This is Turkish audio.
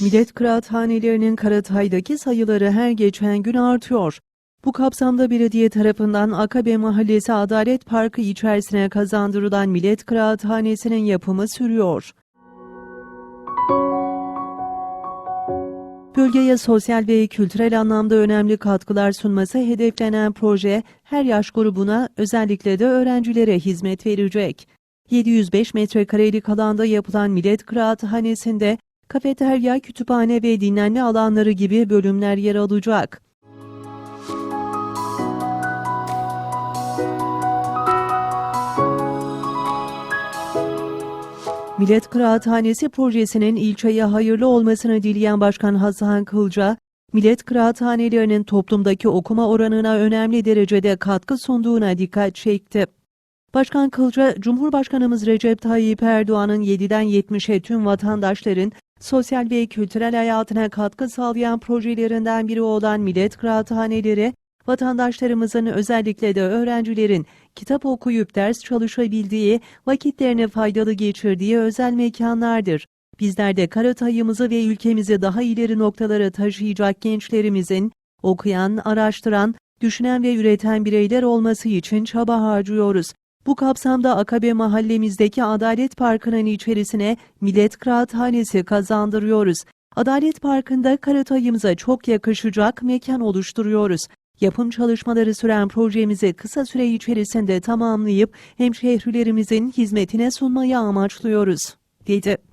Millet kıraathanelerinin Karatay'daki sayıları her geçen gün artıyor. Bu kapsamda belediye tarafından Akabe Mahallesi Adalet Parkı içerisine kazandırılan Millet Kıraathanesi'nin yapımı sürüyor. Bölgeye sosyal ve kültürel anlamda önemli katkılar sunması hedeflenen proje her yaş grubuna özellikle de öğrencilere hizmet verecek. 705 metrekarelik alanda yapılan Millet Kıraathanesi'nde kafeterya, kütüphane ve dinlenme alanları gibi bölümler yer alacak. Millet Kıraathanesi projesinin ilçeye hayırlı olmasını dileyen Başkan Hasan Kılca, millet kıraathanelerinin toplumdaki okuma oranına önemli derecede katkı sunduğuna dikkat çekti. Başkan Kılca, Cumhurbaşkanımız Recep Tayyip Erdoğan'ın 7'den 70'e tüm vatandaşların sosyal ve kültürel hayatına katkı sağlayan projelerinden biri olan millet kıraathaneleri, vatandaşlarımızın özellikle de öğrencilerin kitap okuyup ders çalışabildiği, vakitlerini faydalı geçirdiği özel mekanlardır. Bizler de Karatay'ımızı ve ülkemizi daha ileri noktalara taşıyacak gençlerimizin okuyan, araştıran, düşünen ve üreten bireyler olması için çaba harcıyoruz. Bu kapsamda Akabe mahallemizdeki Adalet Parkı'nın içerisine Millet Kıraathanesi kazandırıyoruz. Adalet Parkı'nda Karatay'ımıza çok yakışacak mekan oluşturuyoruz. Yapım çalışmaları süren projemizi kısa süre içerisinde tamamlayıp hemşehrilerimizin hizmetine sunmayı amaçlıyoruz, dedi.